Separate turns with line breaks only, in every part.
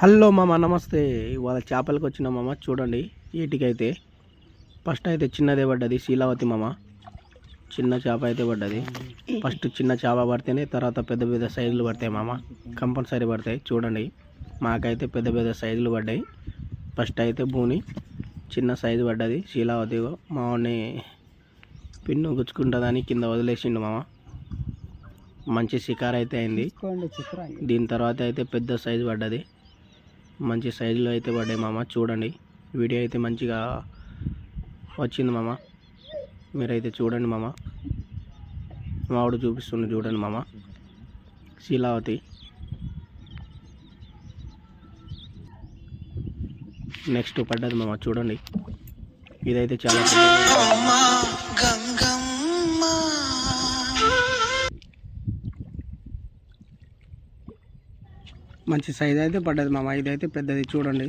Hello మామ నమస్తే. ఇవాళ చేపలకు వచ్చిన మామ చూడండి వీటికైతే ఫస్ట్ అయితే చిన్నదే పడ్డది శీలావతి మామ. చిన్న చేప అయితే పడ్డది. ఫస్ట్ చిన్న చేప పడితేనే తర్వాత పెద్ద పెద్ద సైజులు పడతాయి మామ. కంపల్సరీ పడతాయి చూడండి. మాకైతే పెద్ద పెద్ద సైజులు పడ్డాయి. ఫస్ట్ అయితే భూని చిన్న సైజు పడ్డది శీలావతి మావాడిని పిన్ను గుచ్చుకుంటుందని కింద వదిలేసిండు మామ. మంచి షికార్ అయితే అయింది దీని తర్వాత అయితే పెద్ద సైజు పడ్డది. మంచి సైజులో అయితే పడ్డాయి మామ. చూడండి. వీడియో అయితే మంచిగా వచ్చింది మామ. మీరైతే చూడండి మామ. మావిడు చూపిస్తుంది చూడండి మామ. శీలావతి. నెక్స్ట్ పడ్డది మామ చూడండి. ఇదైతే చాలా మంచి సైజ్ అయితే పడ్డది మామ. ఇదైతే పెద్దది చూడండి.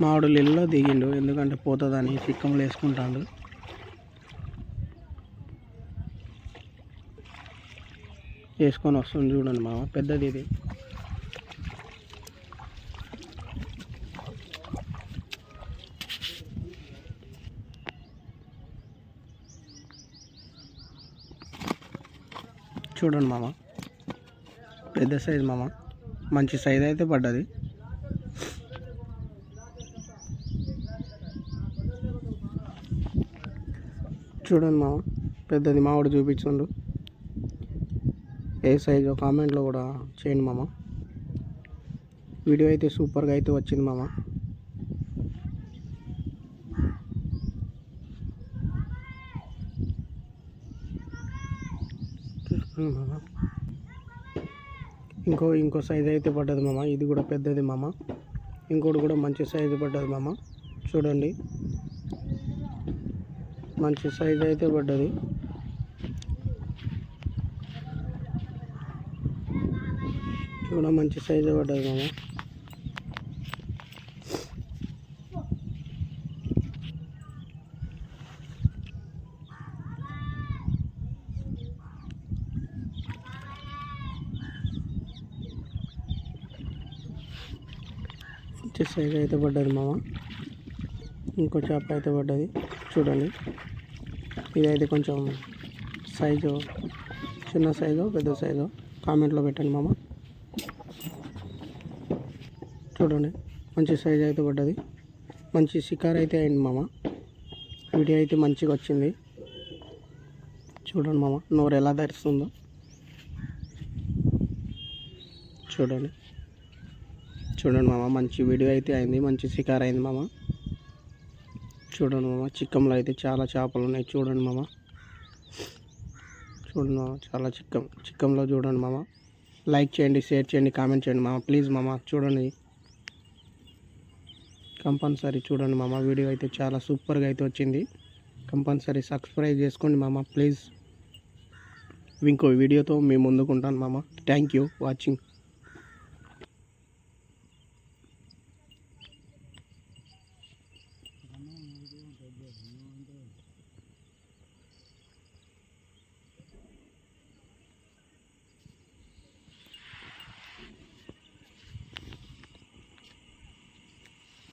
మామిడి నీళ్ళలో దిగిండు ఎందుకంటే పోతుందని చిక్కములు వేసుకుంటాడు. వేసుకొని వస్తుంది చూడండి మామ. పెద్దది ఇది. చూడండి మామ. పెద్ద సైజ్ మామ. మంచి సైజ్ అయితే పడ్డది. చూడండి మామ. పెద్దది మావాడు చూపించండు. ఏ సైజు కామెంట్లో కూడా చేయండి మామ. వీడియో అయితే సూపర్గా అయితే వచ్చింది మామ. ఇంకో ఇంకో సైజ్ అయితే పడ్డది మామ. ఇది కూడా పెద్దది మామ. ఇంకోటి కూడా మంచి సైజు పడ్డది మామ. చూడండి. మంచి సైజ్ అయితే పడ్డది. చూడ మంచి సైజు పడ్డది మామ. మంచి సైజ్ అయితే పడ్డది మామ. ఇంకో చేప అయితే పడ్డది. చూడండి. ఇదైతే కొంచెం సైజు చిన్న సైజు పెద్ద సైజు. కామెంట్లో పెట్టండి మామ. చూడండి. మంచి సైజ్ అయితే పడ్డది. మంచి షికార్ అయితే అయింది మామ. వీడియో అయితే మంచిగా వచ్చింది. చూడండి మామ నోరు ఎలా ధరిస్తుందో చూడండి. చూడండి మామ మంచి వీడియో అయితే అయింది మంచి షికార్ అయింది మామ. చూడండి మామ చిక్కంలో అయితే చాలా చేపలు ఉన్నాయి చూడండి మామ. చూడండి మామ చాలా చిక్కం చిక్కంలో చూడండి మామ. లైక్ చేయండి షేర్ చేయండి కామెంట్ చేయండి మామ ప్లీజ్ మామ చూడండి. కంపల్సరీ చూడండి మామ వీడియో అయితే చాలా సూపర్గా అయితే వచ్చింది. కంపల్సరీ సబ్స్క్రైబ్ చేసుకోండి మామ ప్లీజ్ ఇంకో వీడియోతో మేము ముందుకుంటాను మామ. Thank you watching